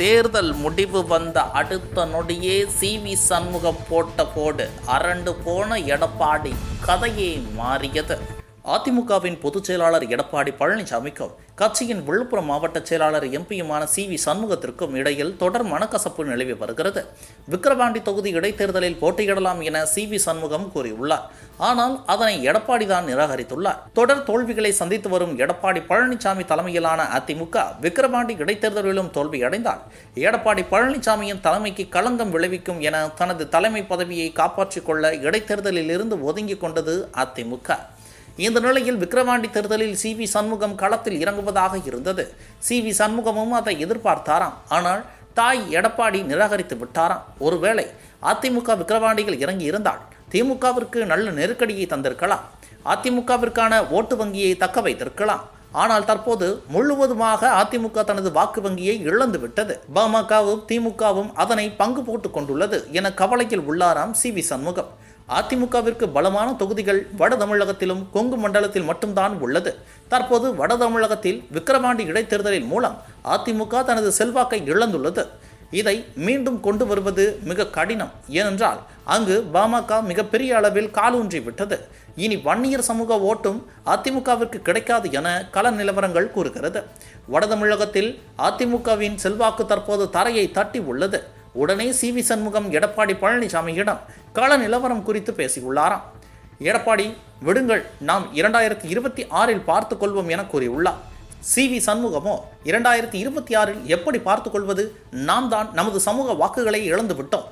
தேர்தல் முடிவு வந்த அடுத்த நொடியே சி வி சண்முகம் போட்ட போடு. அரண்டு போன எடப்பாடி கதையே மாறியது. அதிமுகவின் பொதுச் செயலாளர் எடப்பாடி பழனிசாமிக்கும் கட்சியின் விழுப்புரம் மாவட்ட செயலாளர் எம்பியுமான சி வி சண்முகத்திற்கும் இடையில் தொடர் மனக்கசப்பு நிலவி வருகிறது. விக்கிரவாண்டி தொகுதி இடைத்தேர்தலில் போட்டியிடலாம் என சி வி சண்முகம் கூறியுள்ளார். ஆனால் அதனை எடப்பாடி தான் நிராகரித்துள்ளார். தொடர் தோல்விகளை சந்தித்து வரும் எடப்பாடி பழனிசாமி தலைமையிலான அதிமுக விக்கிரவாண்டி இடைத்தேர்தலிலும் தோல்வியடைந்தால் எடப்பாடி பழனிசாமியின் தலைமைக்கு களங்கம் விளைவிக்கும் என தனது தலைமை பதவியை காப்பாற்றிக் கொள்ள இடைத்தேர்தலில் இருந்து ஒதுங்கிக் கொண்டது அதிமுக. இந்த நிலையில் விக்ரவாண்டி தேர்தலில் சி வி சண்முகம் களத்தில் இறங்குவதாக இருந்தது. சி வி சண்முகமும் அதை எதிர்பார்த்தாராம். ஆனால் தாய் எடப்பாடி நிராகரித்து விட்டாராம். ஒருவேளை அதிமுக விக்ரவாண்டிகள் இறங்கி இருந்தால் திமுகவிற்கு நல்ல நெருக்கடியை தந்திருக்கலாம். அதிமுகவிற்கான ஓட்டு வங்கியை தக்க வைத்திருக்கலாம். ஆனால் தற்போது முழுவதுமாக அதிமுக தனது வாக்கு வங்கியை இழந்து விட்டது. பாமகவும் திமுகவும் அதனை பங்கு போட்டுக் கொண்டுள்ளது என கவலையில் உள்ளாராம் சி வி சண்முகம். அதிமுகவிற்கு பலமான தொகுதிகள் வட தமிழகத்திலும் கொங்கு மண்டலத்தில் மட்டும்தான் உள்ளது. தற்போது வட தமிழகத்தில் விக்கிரவாண்டி இடைத்தேர்தலின் மூலம் அதிமுக தனது செல்வாக்கை இழந்துள்ளது. இதை மீண்டும் கொண்டு வருவது மிக கடினம். ஏனென்றால் அங்கு பாமக மிகப்பெரிய அளவில் காலூன்றி விட்டது. இனி வன்னியர் சமூக ஓட்டும் அதிமுகவிற்கு கிடைக்காது என கள நிலவரங்கள் கூறுகிறது. வட தமிழகத்தில் அதிமுகவின் செல்வாக்கு தற்போது தரையை தட்டி உள்ளது. உடனே சி வி சண்முகம் எடப்பாடி பழனிசாமியிடம் கள நிலவரம் குறித்து பேசியுள்ளாராம். எடப்பாடி விடுங்கள் நாம் இரண்டாயிரத்தி இருபத்தி ஆறில் பார்த்து கொள்வோம் என கூறியுள்ளார். சி வி சண்முகமோ இரண்டாயிரத்தி இருபத்தி ஆறில் எப்படி பார்த்து கொள்வது? நாம் தான் நமது சமூக வாக்குகளை இழந்துவிட்டோம்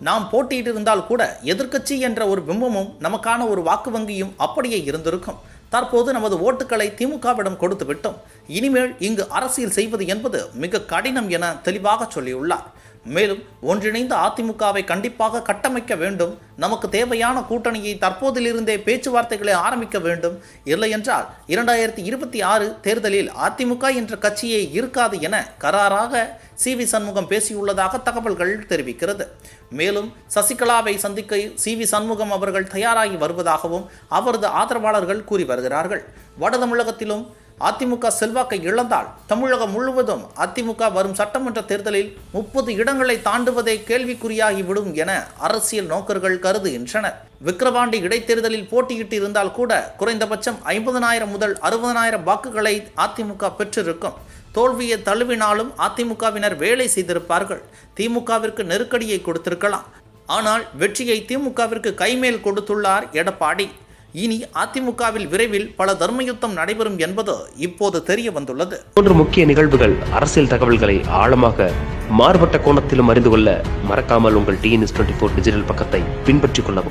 நாம் போட்டியிட்டிருந்தால் கூட எதிர்க்கட்சி என்ற ஒரு பிம்பமும் நமக்கான ஒரு வாக்கு வங்கியும் அப்படியே இருந்திருக்கும். தற்போது நமது ஓட்டுக்களை திமுகவிடம் கொடுத்து விட்டோம். இனிமேல் இங்கு அரசியல் செய்வது என்பது மிக கடினம் என தெளிவாக சொல்லியுள்ளார். மேலும் ஒன்றிணைந்த அதிமுகவை கண்டிப்பாக கட்டமைக்க வேண்டும். நமக்கு தேவையான கூட்டணியை தற்போதிலிருந்தே பேச்சுவார்த்தைகளை ஆரம்பிக்க வேண்டும். இல்லையென்றால் இரண்டாயிரத்தி இருபத்தி ஆறு தேர்தலில் அதிமுக என்ற கட்சியே இருக்காது என கராராக சி வி சண்முகம் பேசியுள்ளதாக தகவல்கள் தெரிவிக்கிறது. மேலும் சசிகலாவை சந்திக்க சி வி சண்முகம் அவர்கள் தயாராகி வருவதாகவும் அவரது ஆதரவாளர்கள் கூறி வருகிறார்கள். வட தமிழகத்திலும் அதிமுக செல்வாக்கை இழந்தால் தமிழகம் முழுவதும் அதிமுக வரும் சட்டமன்ற தேர்தலில் முப்பது இடங்களை தாண்டுவதே கேள்விக்குறியாகிவிடும் என அரசியல் நோக்கர்கள் கருதுகின்றனர். விக்கிரவாண்டி இடைத்தேர்தலில் போட்டியிட்டு இருந்தால் கூட குறைந்தபட்சம் ஐம்பதனாயிரம் முதல் அறுபதனாயிரம் வாக்குகளை அதிமுக பெற்றிருக்கும். தோல்வியை தழுவினாலும் அதிமுகவினர் வேலை செய்திருப்பார்கள். திமுகவிற்கு நெருக்கடியை கொடுத்திருக்கலாம். ஆனால் வெற்றியை திமுகவிற்கு கைமேல் கொடுத்துள்ளார் எடப்பாடி. இனி அதிமுகவில் விரைவில் பல தர்மயுத்தம் நடைபெறும் என்பது இப்போது தெரிய வந்துள்ளது. போன்ற முக்கிய நிகழ்வுகள் அரசியல் தகவல்களை ஆழமாக மாறுபட்ட கோணத்திலும் அறிந்து கொள்ள மறக்காமல் உங்கள் டிஎன்எஸ் டுவெண்ட்டி ஃபோர் டிஜிட்டல் பக்கத்தை பின்பற்றிக் கொள்ளவும்.